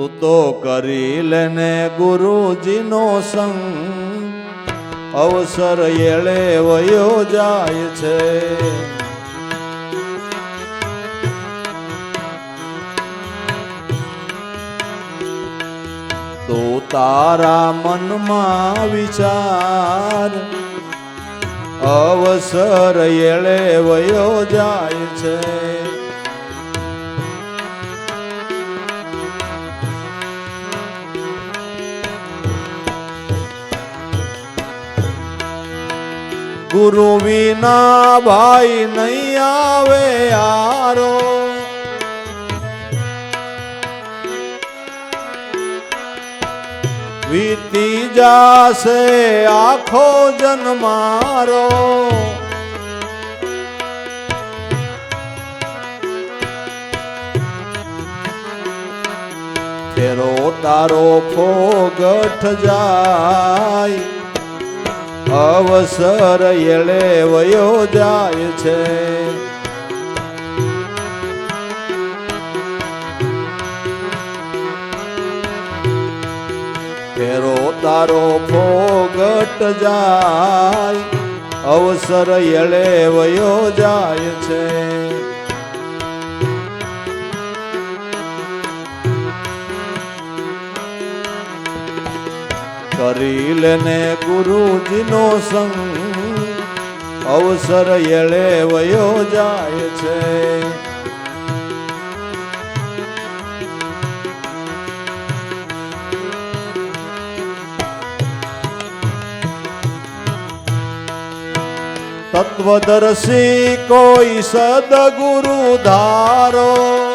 તું તો કરી લેને ગુરુજીનો સંગ. અવસર એળે વયો જાય છે. તો તારા મનમાં વિચાર. અવસર એળે વયો જાય છે. ગુરુ વિના ભાઈ નહીં આવે યારો વીતી જાશે આખો જન્મારો ફેરો તારો ફોગઠ જાય અવસર એળે વયો જાય છે. ફેરો તારો ફોગટ જાય. અવસર એળે વયો જાય છે. કરી લેને ગુરુજીનો સંગ અવસર એળે વયો જાય છે. તત્વદર્શી કોઈ સદગુરુ ધારો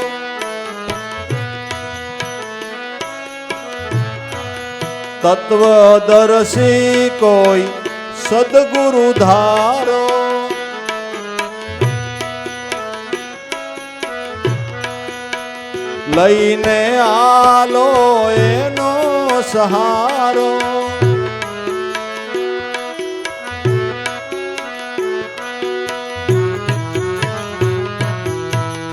તત્વદર્શી કોઈ સદગુરુ ધારો. લઈને આલો એનો સહારો.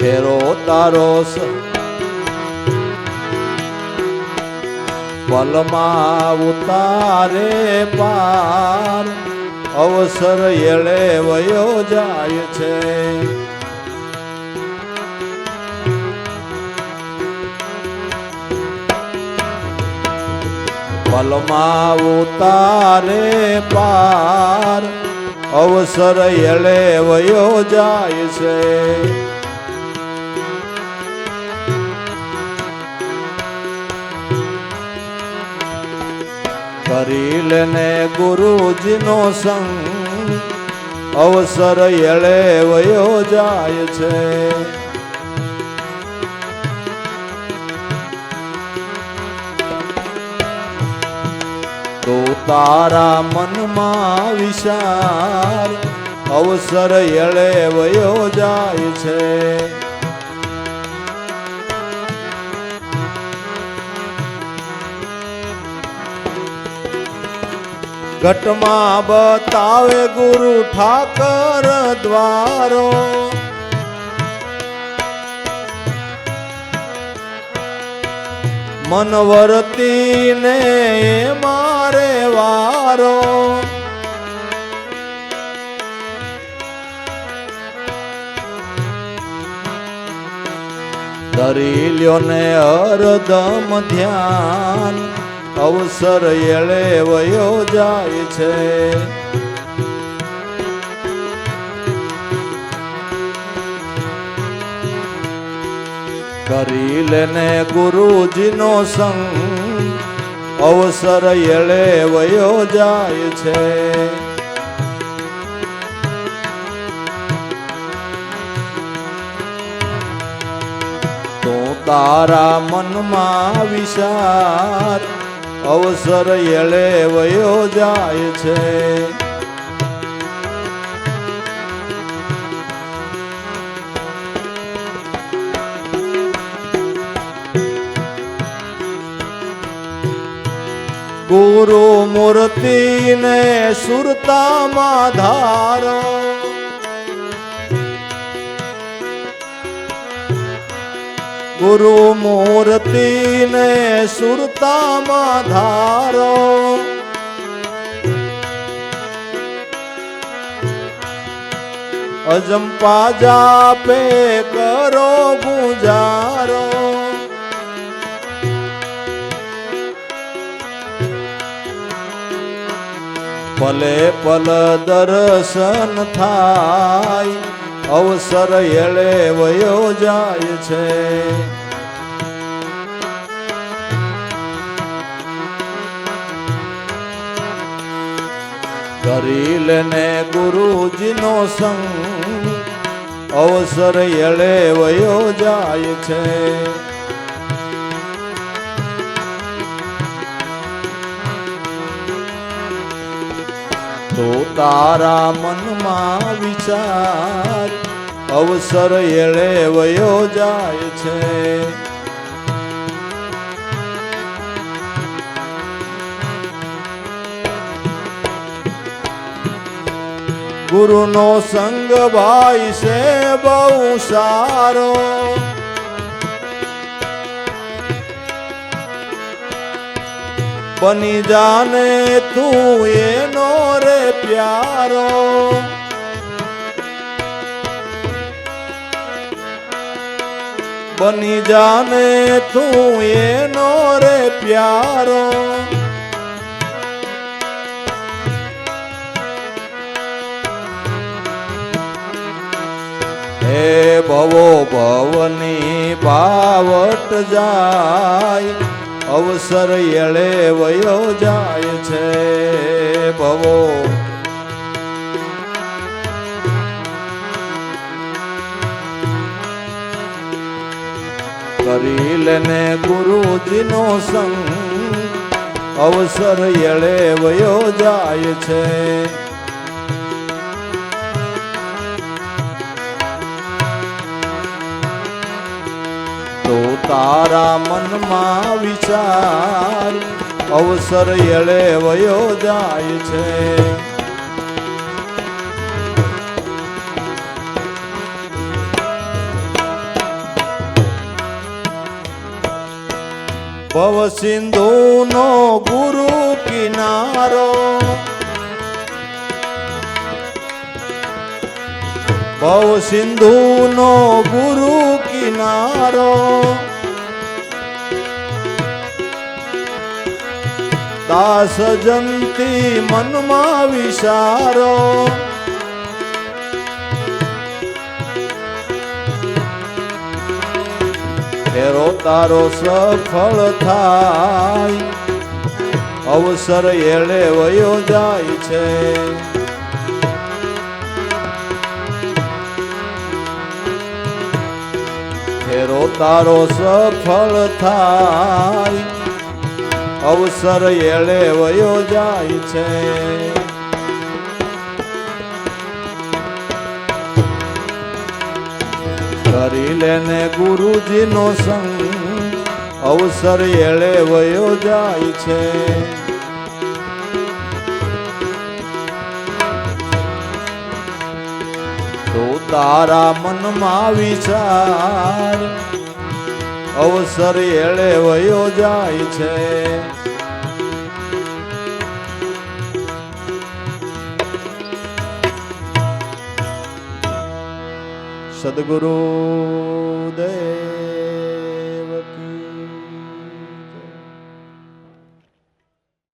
ફેરો તારો પલમાં ઉતારે પાર. અવસર એળે વયો જાય છે. પલમાં ઉતારે પાર. અવસર એળે વયો જાય છે. કરી લેને ગુરુજીનો સંગ અવસર એળે વયો જાય છે. તો તારા મનમાં વિચાર અવસર એળે વયો જાય છે. ઘટમાં બતાવે ગુરુ ઠાકર દ્વારો. મનવરતી ને મારે વારો. દરી લ્યો ને અરદમ ધ્યાન. અવસર એળે વયો જાય છે. કરી લેને ગુરુજીનો સંગ અવસર એળે વયો જાય છે. તો તારા મનમાં વિચાર અવસર એળે વયો જાય છે. ગુરુ મૂર્તિને સુરતામાં ધારો ગુરુ મૂર્તિને સુરતામાં ધારો. અજંપા જાપે કરો ગુજારો. પલે પલ દર્શન થાય. અવસર એળે વયો જાય છે. કરી લેને ગુરુજીનો સંગ અવસર એળે વયો જાય છે. તો તારા મનમાં વિચાર અવસર એળે વયો જાય છે. ગુરુનો સંગ ભાઈ છે બહુ સારો. બની જાને તું એનો રે પ્યારો. બની જાને તું એનો રે પ્યારો. હે ભવો ભવની પાવટ જાય. અવસર એળે વયો જાય છે ભવો. કરી લેને ગુરુજીનો સંગ અવસર એળે વયો જાય છે. તારા મનમાં વિચાર અવસર એળે વયો જાય છે. ભવ સિંધુ નો ગુરુ કિનારો, ભવ સિંધુ નો ગુરુ કિનારો દાસ જંતી મનમાં વિચારો ફેરો તારો સફળ થાય. અવસર એળે વયો જાય છે. ફેરો તારો સફળ થાય. અવસર એળે વયો જાય છે. કરી લેને ગુરુજીનો સંગ અવસર એળે વયો જાય છે. તો તારા મનમાં વિચાર અવસર એળે વયો જાય છે. સદગુરુ દેવ